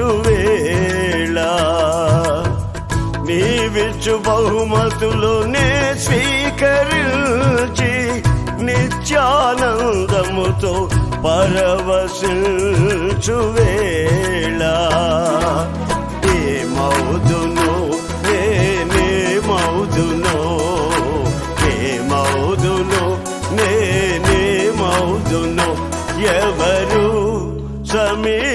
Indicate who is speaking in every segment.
Speaker 1: వేళ నీవిచ్చు బహుమతులు నే స్వీకరించి నిత్యానందముతో పరవశించు సమీపించలేని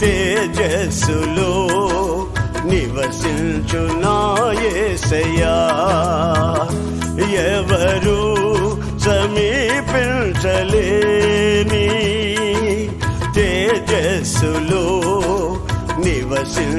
Speaker 1: తేజస్సులో నివసించునాయసయా ఎవరు సమీపించలేని తేజస్సులో నివసించునాయసయా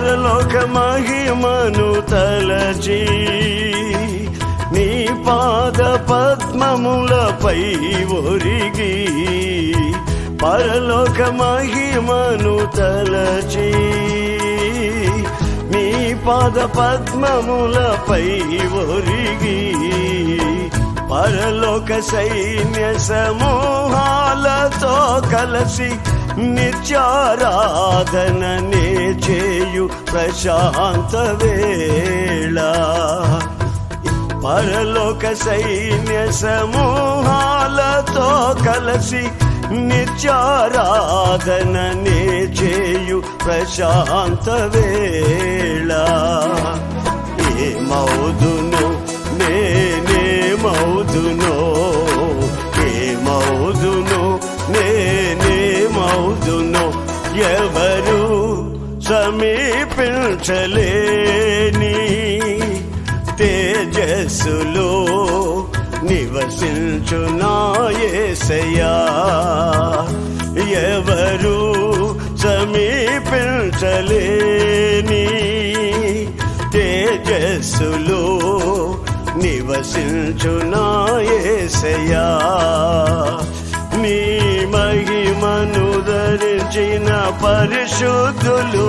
Speaker 1: పరలోక మహిమను తలచి నీ పాద పద్మములపై ఒరిగి పరలోక మహిమను తలచి నీ పాద పద్మములపై ఒరిగి పరలోక సైన్య సమూహాలతో కలసి నిత్యారాధన నే చేయు ప్రశాంత వేళ. పరలోక సైన్య సమూహాలతో కలసి నిత్యారాధన నే చేయు ప్రశాంత వేళ. ఏ మౌదున సమీపించలేని తేజస్సులో నివసించునాయసయా ఎవరు సమీపించలేని తేజస్సులో నివసించునాయసయా నీ మహిమను ధరించిన పరిశుద్ధులు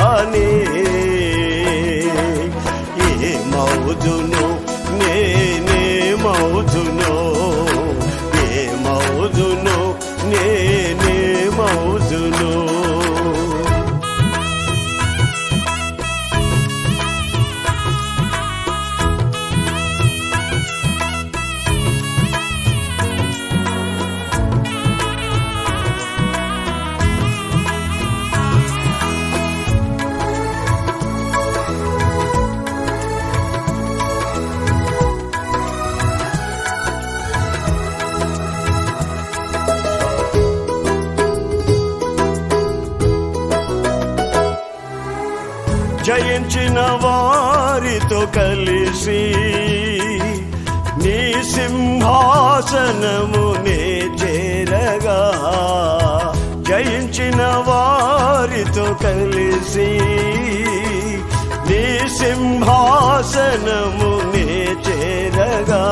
Speaker 1: జయించిన వారితో కలిసి నీ సింహాసనమునే చేరగా జయించిన వారితో కలిసి నీ సింహాసనమునే చేరగా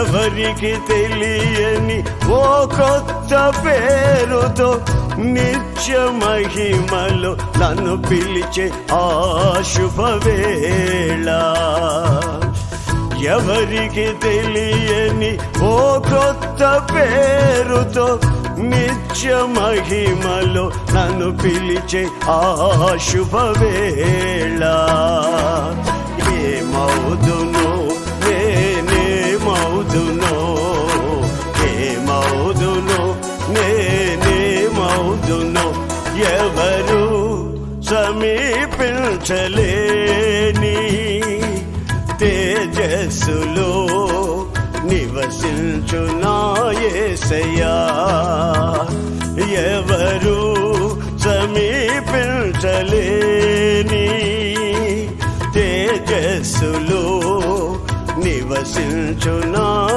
Speaker 1: ఎవరికి తెలియని ఓ కొత్త పేరుతో నిత్య మహిమలో నన్ను పిలిచే ఆ శుభవేళ. ఎవరికి తెలియని ఓ కొత్త పేరుతో నిత్య మహిమలో నన్ను పిలిచే ఆ శుభవేళ. ఏ మౌదును ఎవరు సమీపించలేని తేజస్సులో నివసించునాయసయా ఎవరు సమీపించలేని తేజస్సులో నివసించునాయసయా